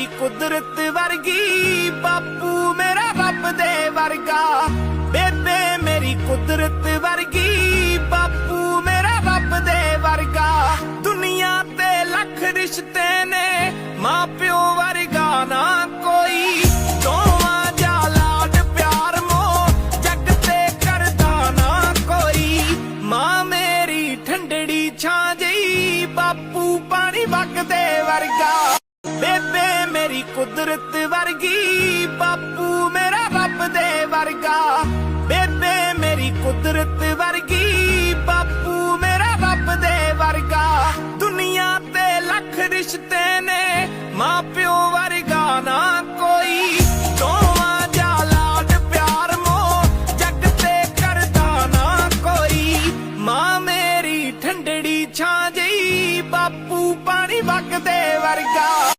ਮੇਰੀ ਕੁਦਰਤ ਵਰਗੀ, ਬਾਪੂ ਮੇਰਾ ਰੱਬ ਦੇ ਵਰਗਾ। ਬੇਬੇ ਮੇਰੀ ਕੁਦਰਤ ਵਰਗੀ, ਬਾਪੂ ਮੇਰਾ ਰੱਬ ਦੇ ਵਰਗਾ। ਦੁਨੀਆ ਤੇ ਲੱਖ ਰਿਸ਼ਤੇ ਨੇ ਮਾਂ ਪਿਓ ਵਰਗਾ ਨਾ ਕੋਈ। ਦੋਵਾਂ ਜਾ ਲਾਡ ਪਿਆਰ ਮੋ ਜੱਗ ਕਰਦਾ ਨਾ ਕੋਈ। ਮਾਂ ਮੇਰੀ ਠੰਡੜੀ ਛਾਂ ਜਈ, ਬਾਪੂ ਪਾਣੀ ਵਗਦੇ ਵਰਗਾ। ਕੁਦਰਤ ਵਰਗੀ, ਬਾਪੂ ਮੇਰਾ ਰੱਬ ਦੇ ਵਰਗਾ। ਬੇਬੇ ਮੇਰੀ ਕੁਦਰਤ ਵਰਗੀ, ਬਾਪੂ ਮੇਰਾ ਰੱਬ ਦੇ ਵਰਗਾ। ਦੁਨੀਆ ਤੇ ਲੱਖ ਰਿਸ਼ਤੇ ਨੇ ਮਾਂ ਪਿਓ ਵਰਗਾ ਨਾ ਕੋਈ। ਦੋਵਾਂ ਜਾ ਲਾਡ ਪਿਆਰ ਮੋ ਜੱਗ ਕਰਦਾ ਨਾ ਕੋਈ। ਮਾਂ ਮੇਰੀ ਠੰਡੜੀ ਛਾਂ ਜਈ, ਬਾਪੂ ਪਾਣੀ ਵਗਦੇ ਵਰਗਾ।